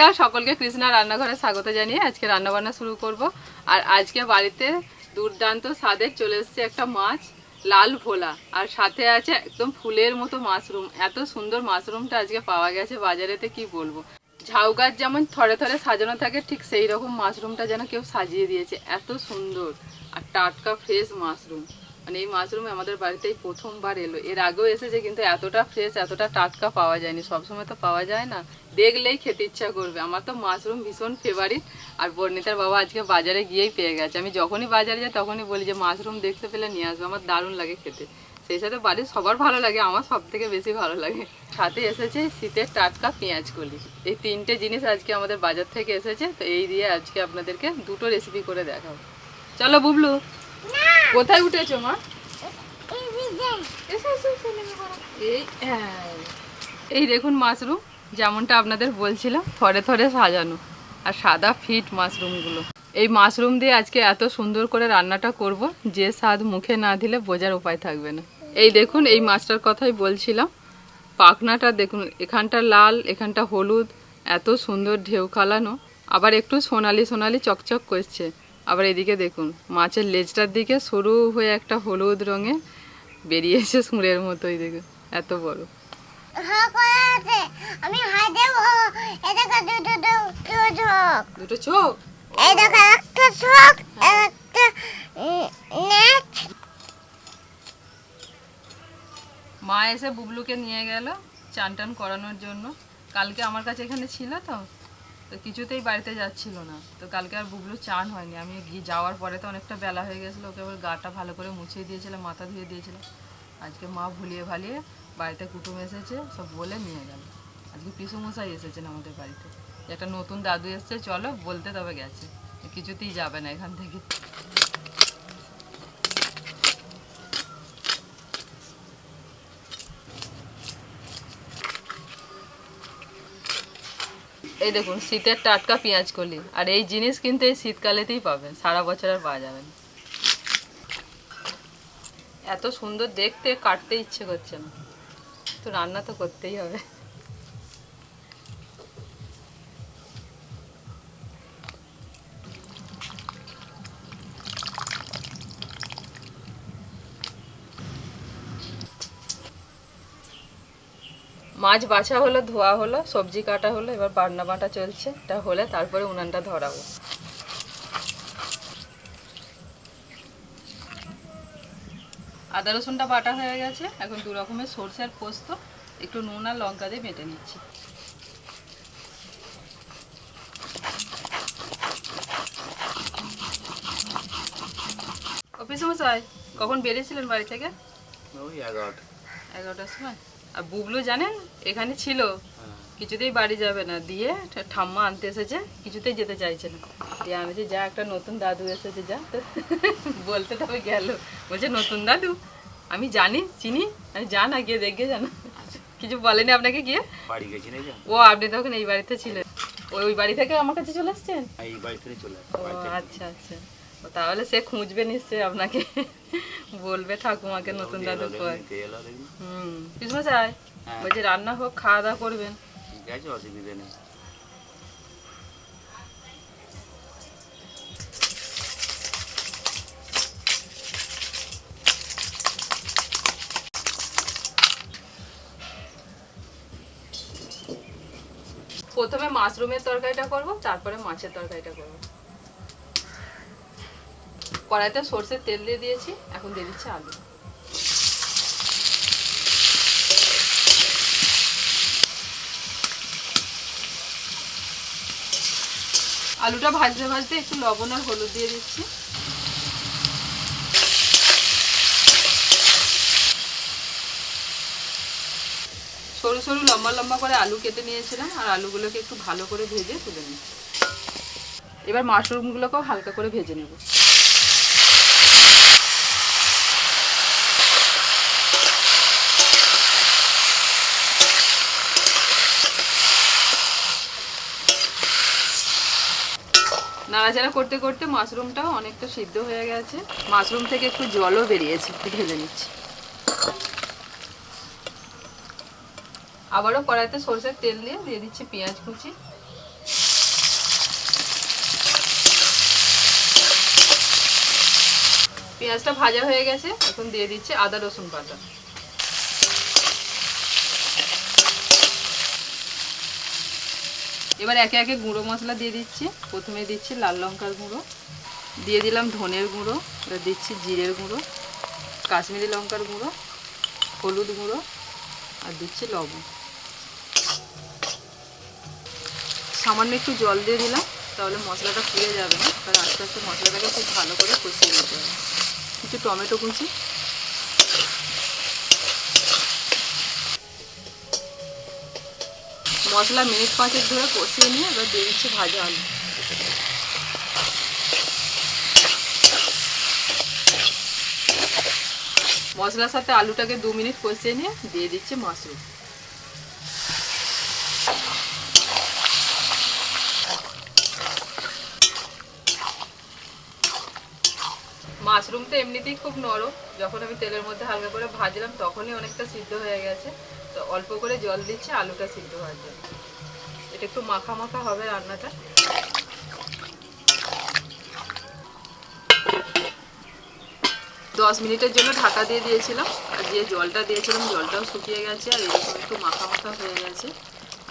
নমস্কার, সকলকে কৃষ্ণা রান্নাঘরে স্বাগত জানিয়ে আজকে রান্না বান্না শুরু করব। আর আজকে বাড়িতে দুর্দান্ত স্বাদের চলে এসেছে একটা মাছ, লাল ভোলা। আর সাথে আছে একদম ফুলের মতো মাশরুম। এত সুন্দর মাশরুমটা আজকে পাওয়া গেছে বাজারেতে, কি বলব? ঝাউ গাছ যেমন থরে থরে সাজানো থাকে, ঠিক সেই রকম মাশরুমটা যেন কেউ সাজিয়ে দিয়েছে। এত সুন্দর। আর টাটকা ফ্রেশ মাশরুম। মানে এই মাশরুম আমাদের বাড়িতেই প্রথমবার এলো। এর আগেও এসেছে কিন্তু এতটা ফ্রেশ এতটা টাটকা পাওয়া যায়নি। সবসময় তো পাওয়া যায় না। দেখলেই খেতে ইচ্ছা করবে। আমার তো মাশরুম ভীষণ ফেভারিট আর বর্ণিতার বাবা আজকে বাজারে গিয়েই পেয়ে গেছে। আমি যখনই বাজারে যাই, তখনই বলি যে, মাশরুম দেখতে পেলে নিয়ে আসবে। আমার দারুণ লাগে খেতে। সেই সাথে বাড়ির সবার ভালো লাগে। আমার সব থেকে বেশি ভালো লাগে। সাথে এসেছে শীতের টাটকা পেঁয়াজ কলি এই তিনটে জিনিস আজকে আমাদের বাজার থেকে এসেছে। তো এই দিয়ে আজকে আপনাদেরকে দুটো রেসিপি করে দেখাবো। চলো বুবলু। কোথায় উঠেছো মা। এই হ্যাঁ। এই দেখুন মাশরুম যেমনটা আপনাদের বলছিলাম থরে থরে সাজানো। আর সাদা ফিট মাশরুমগুলো। এই মাশরুম দিয়ে আজকে এত সুন্দর করে রান্নাটা করব যে স্বাদ মুখে না দিলে বোঝার উপায় থাকবে না। এই দেখুন এই মাছটার কথাই বলছিলাম। পাখনাটা দেখুন এখানটা লাল এখানটা হলুদ এত সুন্দর ঢেউ খালানো আবার একটু সোনালি সোনালি চকচক করছে। আবার এদিকে দেখুন মাছের লেজটার দিকে সরু হয়ে একটা হলুদ রঙে বেরিয়েছে সুঁড়ের মতোই দেখুন এত বড়। হা করে আছে। আমি হাই দেব। এই দেখো দুটো দুটো চোখ। দুটো চোখ? এই দেখো একটা চোখ একটা নেট। মা এসে বুবলুকে নিয়ে গেল চান টান করানোর জন্য। কালকে আমার কাছে এখানে ছিল তো। তো কিছুতেই বাড়িতে যাচ্ছিল না। তো কালকে আর বুবলু চান হয়নি। আমি গিয়ে যাওয়ার পরে তো অনেকটা বেলা হয়ে গেছিল। ওকে আবার গাটা ভালো করে মুছিয়ে দিয়েছিলাম, মাথা ধুয়ে দিয়েছিলাম। আজকে মা ভুলিয়ে ভালিয়ে বাড়িতে কুটুম এসেছে, সব বলে নিয়ে গেল। আজকে পিসুমশাই এসেছেন আমাদের বাড়িতে। একটা নতুন দাদু এসছে, চলো বলতে তবে গেছে। কিছুতেই যাবে না এখান থেকে। এই দেখুন, শীতের টাটকা পেঁয়াজ কলি। আর এই জিনিস কিন্তু এই শীতকালেতেই পাবেন, সারা বছর আর পাওয়া যাবে না। এত সুন্দর দেখতে, কাটতে ইচ্ছে করছে না। তো রান্না তো করতেই হবে। মাছ বাছা হলো ধোয়া হলো সবজি কাটা হলো এবার বান্না বাটা চলছে। এটা হলে তারপরে উনানটা ধরাবো। আদা রসুনটা বাটা হয়ে গেছে। এখন দু রকমের সরষের পোস্ত একটু নুন আর লঙ্কা দিয়ে বেটে নিচ্ছি। অফিস মশাই কখন বেরিয়েছিলেন বাড়ি থেকে? ওই এগারোটা। এগারোটার সময়? আর বুবলু জানেন এখানে ছিল। কিছুতেই বাড়ি যাবে না। দিয়ে ঠাম্মা আনতে এসেছে কিছুতেই যেতে চাইছে না। দিয়ে আমি যে যা একটা নতুন দাদু এসেছে যা। তো বলতে তবে গেল। বলছে নতুন দাদু? আমি জানি চিনি আমি যা না গিয়ে দেখে জানো। কিছু বলেনি আপনাকে গিয়ে? বাড়ি গেছি ও আপনি তখন এই বাড়িতে ছিলেন। ওই বাড়ি থেকে আমার কাছে চলে আসছেন? এই বাড়ি থেকে চলে ও আচ্ছা আচ্ছা। তাহলে সে খুঁজবে নিশ্চয়ই আপনাকে। বলবে ঠাকুমাকে নতুন দাদু কয়। হুম চাই হ্যাঁ। বলছি রান্না হোক খাওয়া দাওয়া করবেন। ঠিক আছে অসুবিধা নেই। প্রথমে মাশরুমের তরকারিটা করব তারপরে মাছের তরকারিটা করব। কড়াইতে সর্ষের তেল দিয়ে দিয়েছি, এখন দিয়ে দিচ্ছি আলু। আলুটা ভাজতে ভাজতে একটু লবণ আর হলুদ দিয়ে দিচ্ছি। সরু সরু লম্বা লম্বা করে আলু কেটে নিয়েছিলাম, আর আলুগুলোকে একটু ভালো করে ভেজে তুলে নিচ্ছি। এবার মাশরুমগুলোকেও হালকা করে ভেজে নেব। নাড়াচাড়া করতে করতে মাশরুমটাও অনেকটা সিদ্ধ হয়ে গেছে। মাশরুম থেকে একটু জলও বেরিয়েছে ঢেলে নিচ্ছি। আবারও কড়াইতে সরষের তেল দিয়ে দিয়ে দিচ্ছি পেঁয়াজ কুচি। পেঁয়াজটা ভাজা হয়ে গেছে, এখন দিয়ে দিচ্ছি আদা রসুন বাটা। এবার একে একে গুঁড়ো মশলা দিয়ে দিচ্ছি। প্রথমে দিচ্ছি লাল লঙ্কার গুঁড়ো। দিয়ে দিলাম ধনের গুঁড়ো। এবার দিচ্ছি জিরের গুঁড়ো, কাশ্মীরি লঙ্কার গুঁড়ো, হলুদ গুঁড়ো আর দিচ্ছি লবণ। সামান্য একটু জল দিয়ে দিলাম, তাহলে মশলাটা পুড়ে যাবে না। আর আস্তে আস্তে মশলাটাকে খুব ভালো করে কষিয়ে নিতে হবে। কিছু টমেটো কুচি। মশলা মিনিট পাঁচেক ধরে কষিয়ে নিয়ে এবার দিয়ে দিচ্ছি ভাজা আলু। মশলার সাথে আলুটাকে দু মিনিট কষিয়ে নিয়ে দিয়ে দিচ্ছি মাশরুম। মাশরুম তো এমনিতেই খুব নরম, যখন আমি তেলের মধ্যে হালকা করে ভাজলাম তখনই অনেকটা সিদ্ধ হয়ে গেছে। তো অল্প করে জল দিচ্ছি, আলুটা সিদ্ধ হওয়ার জন্য এটা একটু মাখা মাখা হবে রান্নাটা। দশ মিনিটের জন্য ঢাকা দিয়ে দিয়েছিলাম। আর যে জলটা দিয়েছিলাম, জলটাও শুকিয়ে গেছে, আর এরকম একটু মাখা মাখা হয়ে গেছে।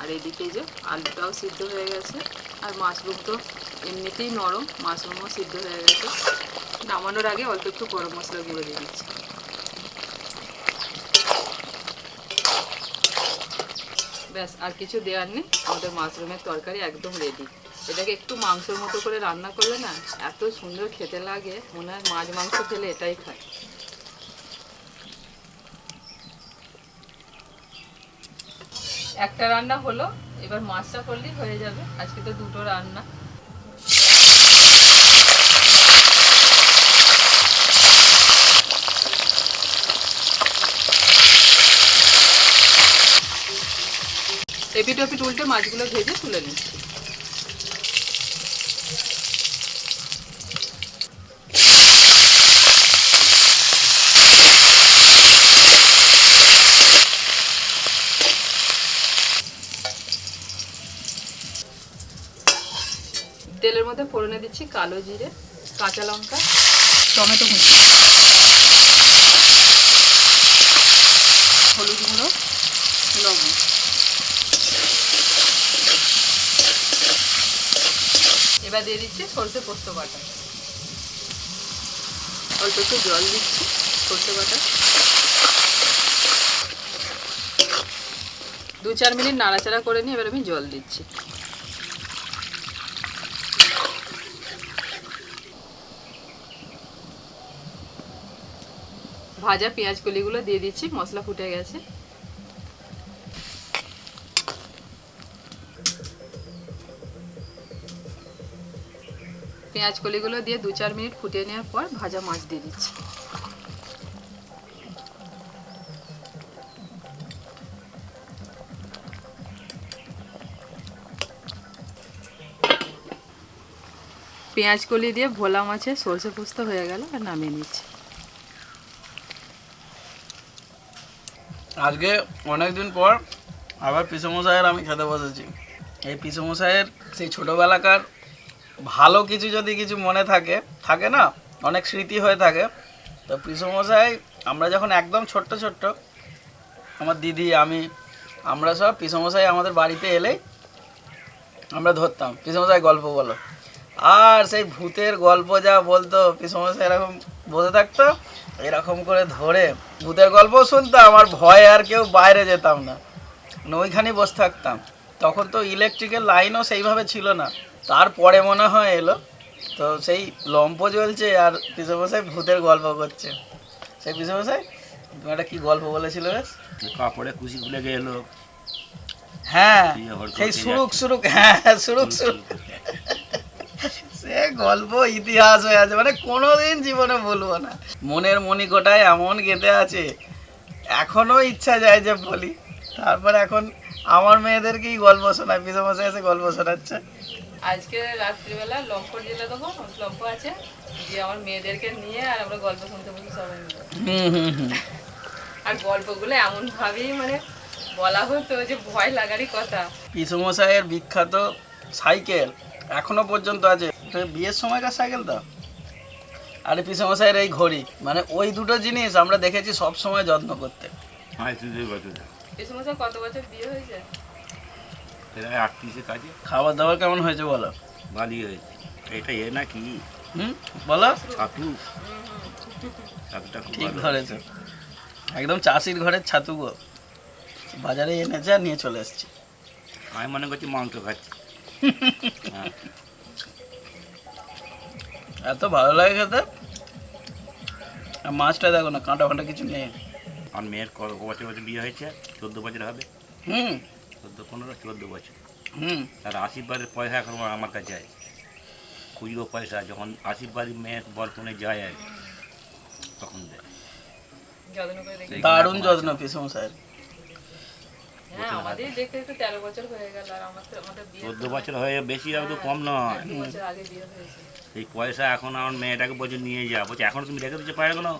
আর এদিকে যে আলুটাও সিদ্ধ হয়ে গেছে। আর মাশরুম তো এমনিতেই নরম, মাশরুমও সিদ্ধ হয়ে গেছে। নামানোর আগে অল্প একটু গরম মশলা গুঁড়ো দিয়ে দিচ্ছি। ব্যাস, আর কিছু দেওয়ার নেই। আমাদের মাশরুমের তরকারি একদম রেডি এটাকে একটু মাংসের মতো করে রান্না করলে না, এত সুন্দর খেতে লাগে, মনে হয় মাছ মাংস খেলে এটাই খায়। একটা রান্না হলো, এবার মাছটা করলেই হয়ে যাবে। আজকে তো দুটো রান্না। এপিট ওপিট উল্টে মাছগুলো ভেজে তুলে নিচ্ছি তেলের মধ্যে ফোড়নে দিচ্ছি কালো জিরে, কাঁচা লঙ্কা, টমেটো কুচি, হলুদ গুঁড়ো, লবণ। এবার দিয়ে দিচ্ছি সরষে পোস্ত বাটা। অল্প একটু জল দিচ্ছি সরষে বাটা। দু চার মিনিট নাড়াচাড়া করে নিয়ে এবার আমি জল দিচ্ছি। ভাজা পেঁয়াজ কলিগুলো দিয়ে দিচ্ছি মশলা ফুটে গেছে। পেঁয়াজ কলিগুলো দিয়ে দু চার মিনিট ফুটিয়ে নেওয়ার পর ভাজা মাছ দিয়ে দিচ্ছি। পেঁয়াজ কলি দিয়ে ভোলা মাছের সর্ষে পোস্ত হয়ে গেল আর নামিয়ে নিচ্ছি। আজকে অনেক দিন পর আবার পিসমশাইয়ের আমি খেতে বসেছি। এই পিসমশাইয়ের সেই ছোটোবেলাকার ভালো কিছু যদি কিছু মনে থাকে থাকে না? অনেক স্মৃতি হয়ে থাকে। তো পিসমশাই, আমরা যখন একদম ছোট্ট ছোট্ট, আমার দিদি, আমি, আমরা সব পিসমশাই আমাদের বাড়িতে এলেই আমরা ধরতাম। পিসমশাই, গল্প বলো। আর সেই ভূতের গল্প যা বলতো, পিসমশাই এরকম বসে থাকতো, এরকম করে ধরে ভূতের গল্প শুনতাম, আর ভয়ে আর কেউ বাইরে যেতাম না। মানে ওইখানেই বসে থাকতাম। তখন তো ইলেকট্রিকের লাইনও সেইভাবে ছিল না। তারপরে মনে হয় এলো। তো সেই লম্প জ্বলছে আর পিসমশাই ভূতের গল্প করছে। সেই পিসমশাই তুমি একটা কী গল্প বলেছিল বেশ? কাপড়ে কুচি খুলে গেল। হ্যাঁ সেই সুরুক সুরুক হ্যাঁ সুরুক সুরুক। সে গল্প ইতিহাস হয়ে আছে মানে কোনোদিন জীবনে বলব না। মনের মণিকোটায় এমন গেতে আছে এখনও ইচ্ছা যায় যে বলি। তারপর এখন আমার মেয়েদেরকেই গল্প শোনায় পিসমশাই এসে গল্প শোনাচ্ছে। আজকে রাত্রিবেলা লম্প জেলে দেবো লম্প আছে। যে আমার মেয়েদেরকে নিয়ে আর আমরা গল্প শুনতে বসে সবাই মিলে। হুম হুম হুম। আর গল্পগুলো এমন ভাবেই মানে বলা হতো যে ভয় লাগারই কথা। পিসমশাইয়ের বিখ্যাত সাইকেল এখনও পর্যন্ত আছে। বিয়ের সময়কার সাইকেল তো আর পিসমশাইয়ের এই ঘড়ি মানে ওই দুটো জিনিস আমরা দেখেছি সব সময় যত্ন করতে। হয় তুই বছর কত বছর বিয়ে হয়েছে? সেটা আটত্রিশের কাজে। খাবার দাবার কেমন হয়েছে বলো? ভালোই হয়েছে। এটা এ না কি? হুম? বলো। ছাতু। ছাতুটা খুব ঠিক ধরেছে। একদম চাষির ঘরের ছাতু গো। বাজারে এনেছে আর নিয়ে চলে এসেছি। আমি মনে করছি মাংস খাচ্ছি। হ্যাঁ। এত ভালো লাগে খেতে। আর মাছটা দেখো না কাঁটা ফাঁটা কিছু নেই। আমার মেয়ের কত বছর বছর বিয়ে হয়েছে চোদ্দ বছর হবে। হুম। চোদ্দ পনেরো চোদ্দ বছর। হুম। আর আশীর্বাদের পয়সা এখন আমার কাছে আছে। খুচরো পয়সা যখন আশীর্বাদী মেয়ের বরপনে যায় আর তখন দেয়। দারুণ যত্ন হ্যাঁ হয়ে আর আমাদের বিয়ে চোদ্দ বছর হয়ে বেশি আর তো কম নয়। দু বছর আগে বিয়ে হয়েছে। এই পয়সা এখন আমার মেয়েটাকে বলছে নিয়ে যা। বলছে এখন তুমি রেখে দিতে পারবে না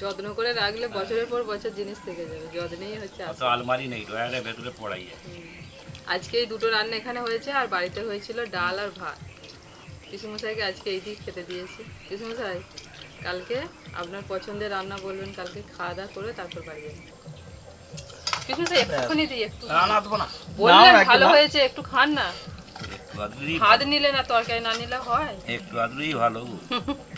যত্ন করে রাখলে বছরের পর বছর জিনিস থেকে যাবে যত্নেই হচ্ছে আসল। আলমারি নেই ডয়ারের ভেতরে পড়াই আজকে এই দুটো রান্না এখানে হয়েছে আর বাড়িতে হয়েছিল ডাল আর ভাত। পিসুমশাইকে আজকে এই দিক খেতে দিয়েছি। পিসুমশাই কালকে আপনার পছন্দের রান্না বলবেন কালকে খাওয়া দাওয়া করে তারপর বাড়ি যাবেন। পিসুমশাই একটুখানি দিই একটু। না। বললেন ভালো হ্যাঁ। হয়েছে একটু খান না। ভাত নিলে না তরকারি না নিলে হয়। একটু আদুরি ভালো।